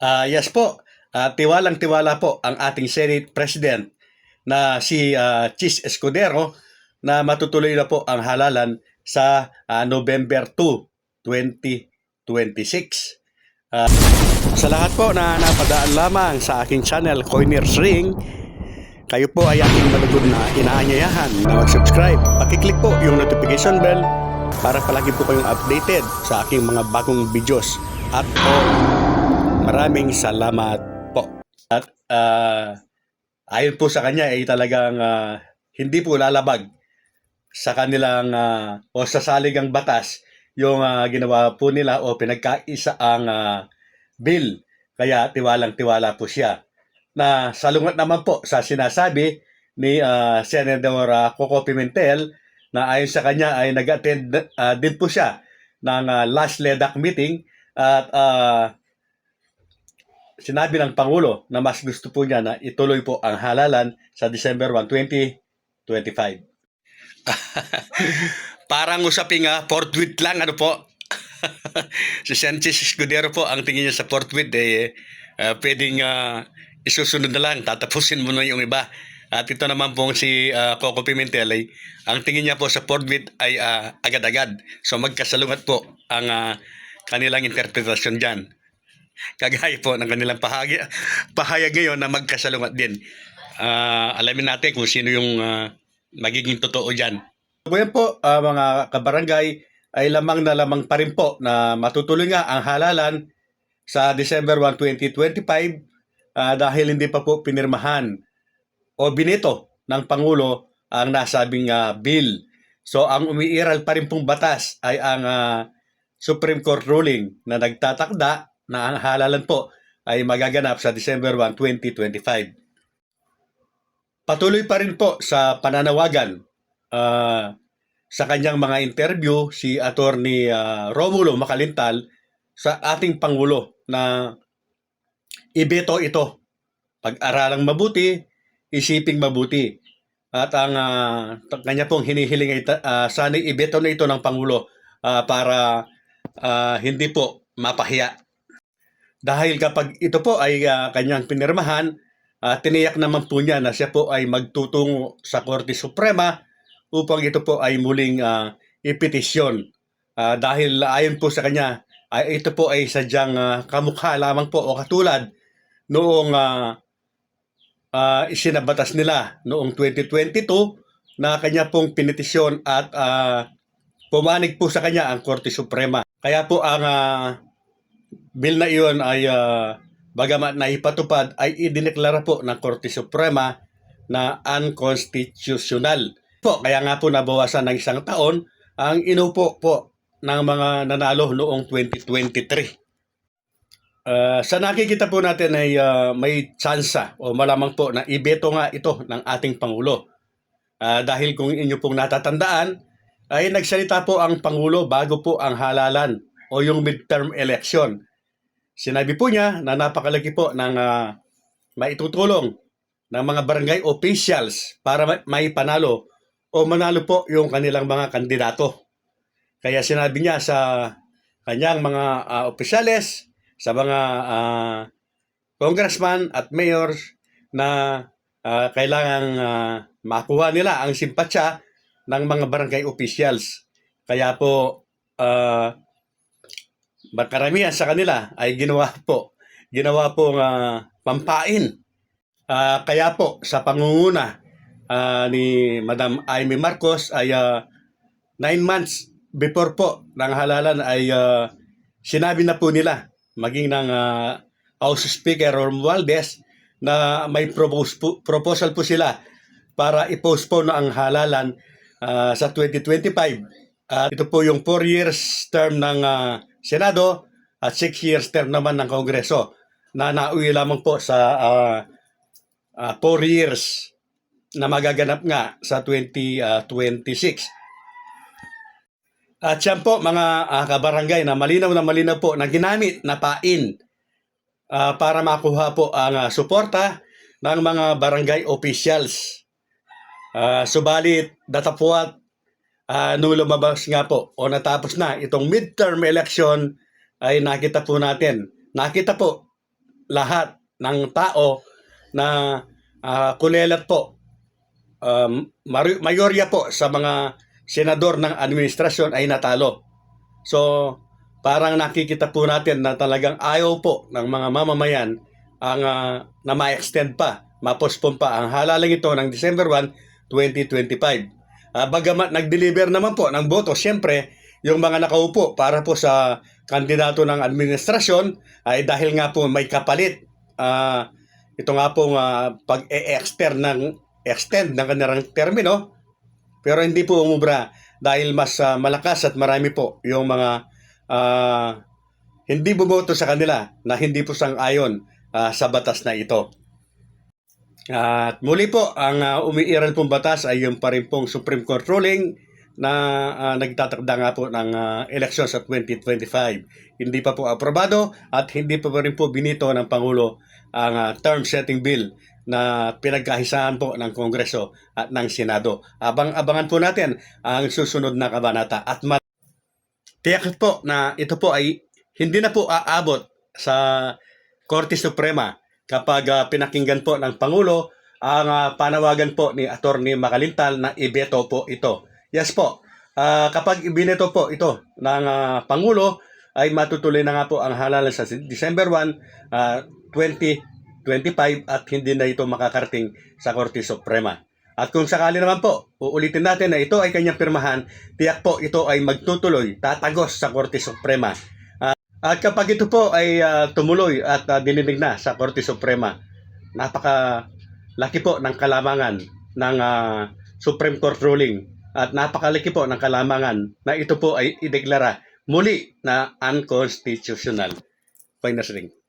Ah, yes po. Ah, tiwalang-tiwala po ang ating Senate President na si ah, Chis Escudero na matutuloy na po ang halalan sa ah, November 2, 2026. Ah, sa lahat po na napadaan lamang sa aking channel, Coiners Ring, kayo po ay aking malugod na inaanyayahan na mag-subscribe. Pakiclick po yung notification bell para palagi po kayong updated sa aking mga bagong videos. At po, maraming salamat po. At ah, ayon po sa kanya ay talagang ah, hindi po lalabag sa kanilang ah, o sa saligang batas yung ah, ginawa po nila o pinagkaisa ang ah, bill. Kaya tiwalang-tiwala po siya na salungat naman po sa sinasabi ni ah, Senator Coco Pimentel na ayon sa kanya ay nag-attend ah, din po siya ng ah, last LEDAC meeting at ah, sinabi ng Pangulo na mas gusto po niya na ituloy po ang halalan sa December 1, 2025. Parang usaping uh, forthwith lang, ano po? si Sanchez Escudero po, ang tingin niya sa forthwith, eh, uh, pwedeng uh, isusunod na lang, tatapusin mo na yung iba. At ito naman pong si uh, Coco Pimentel, ay, ang tingin niya po sa forthwith ay uh, agad-agad. So magkasalungat po ang uh, kanilang interpretasyon dyan. Kagaya po ng kanilang pahagi, pahayag ngayon na magkasalungat din. Ah, alamin natin kung sino yung ah, magiging totoo dyan. Ngayon po, ah, mga kabarangay, ay lamang na lamang pa rin po na matutuloy nga ang halalan sa December 1, 2025 ah, dahil hindi pa po pinirmahan o binito ng Pangulo ang nasabing ah, bill. So ang umiiral pa rin pong batas ay ang ah, Supreme Court ruling na nagtatakda na halalan po ay magaganap sa December 1, 2025. Patuloy pa rin po sa pananawagan ah, sa kanyang mga interview si Attorney ah, Romulo Makalintal sa ating Pangulo na ibeto ito. Pag-aralang mabuti, isiping mabuti. At ang ah, kanya pong hinihiling ay ah, sana ibeto na ito ng Pangulo ah, para ah, hindi po mapahiya. Dahil kapag ito po ay ah, kanyang pinirmahan, ah, tiniyak naman po niya na siya po ay magtutungo sa Korte Suprema upang ito po ay muling ah, ipetisyon. Ah, dahil ayon po sa kanya, ay ito po ay sadyang ah, kamukha lamang po o katulad noong ah, ah, isinabatas nila noong 2022 na kanya pong pinitisyon at ah, pumanig po sa kanya ang Korte Suprema. Kaya po ang ah, bill na iyon ay ah, bagamat naipatupad ay idineklara po ng Korte Suprema na unconstitutional. Po, kaya nga po nabawasan ng isang taon ang inupo po ng mga nanalo noong 2023. Ah, sa nakikita po natin ay ah, may tsansa o malamang po na ibeto nga ito ng ating Pangulo. Ah, dahil kung inyo pong natatandaan, ay nagsalita po ang Pangulo bago po ang halalan o yung midterm election. Sinabi po niya na napakalaki po ng ah, maitutulong ng mga barangay officials para ma- maipanalo o manalo po yung kanilang mga kandidato. Kaya sinabi niya sa kanyang mga ah, opisyales, sa mga ah, congressman at mayors na ah, kailangang ah, makuha nila ang simpatsya ng mga barangay officials. Kaya po ah, karamihan sa kanila ay ginawa po ginawa po pampain. Ah, kaya po sa pangunguna ah, ni Madam Amy Marcos ay ah, nine months before po ng halalan ay ah, sinabi na po nila maging ng ah, House Speaker Romualdez na may propose po- proposal po sila para i-postpone ang halalan ah, sa 2025. At ito po yung 4 years term ng ah, Senado at 6 years term naman ng Kongreso na nauwi lamang po sa 4 years na magaganap nga sa 2026. At yan po mga ah, kabarangay na malinaw na malinaw po na ginamit na pain ah, para makuha po ang ah, suporta ng mga barangay officials. Ah, subalit datapuat ah, nung lumabas nga po o natapos na itong midterm election ay nakita po natin. Nakita po lahat ng tao na ah, kulelat po um, mayorya po sa mga senador ng administrasyon ay natalo. So, parang nakikita po natin na talagang ayaw po ng mga mamamayan ang ah, na ma-extend pa, ma-postpone pa ang halalang ito ng December 1, 2025. Ah, bagamat nag-deliver naman po ng boto, siyempre, yung mga nakaupo para po sa kandidato ng administrasyon ay dahil nga po may kapalit. Ah, ito nga pong ah, pag-e-extend ng extend ng kanilang termino pero hindi po umubra dahil mas ah, malakas at marami po yung mga ah, hindi bumoto sa kanila na hindi po sang-ayon ah, sa batas na ito. At muli po, ang ah, umiiral pong batas ay yung pa rin pong Supreme Court ruling na ah, nagtatakda nga po ng ah, eleksyon sa 2025. Hindi pa po aprobado at hindi pa rin po binito ng Pangulo ang ah, term setting bill na pinagkahisahan po ng Kongreso at ng Senado. Abang-abangan po natin ang susunod na kabanata at ma- tiyak po na ito po ay hindi na po aabot sa Korte Suprema kapag ah, pinakinggan po ng Pangulo ang ah, panawagan po ni Attorney Makalintal na ibeto po ito. Yes po, ah, kapag ibineto po ito ng ah, Pangulo ay matutuloy na nga po ang halalan sa December 1, ah, 2025 at hindi na ito makakarating sa Korte Suprema. At kung sakali naman po, uulitin natin na ito ay kanyang pirmahan, tiyak po ito ay magtutuloy, tatagos sa Korte Suprema. Ah, at kapag ito po ay ah, tumuloy at uh, dininig na sa Korte Suprema, napaka laki po ng kalamangan ng ah, Supreme Court ruling at napakalaki po ng kalamangan na ito po ay ideklara muli na unconstitutional. Fine na ring.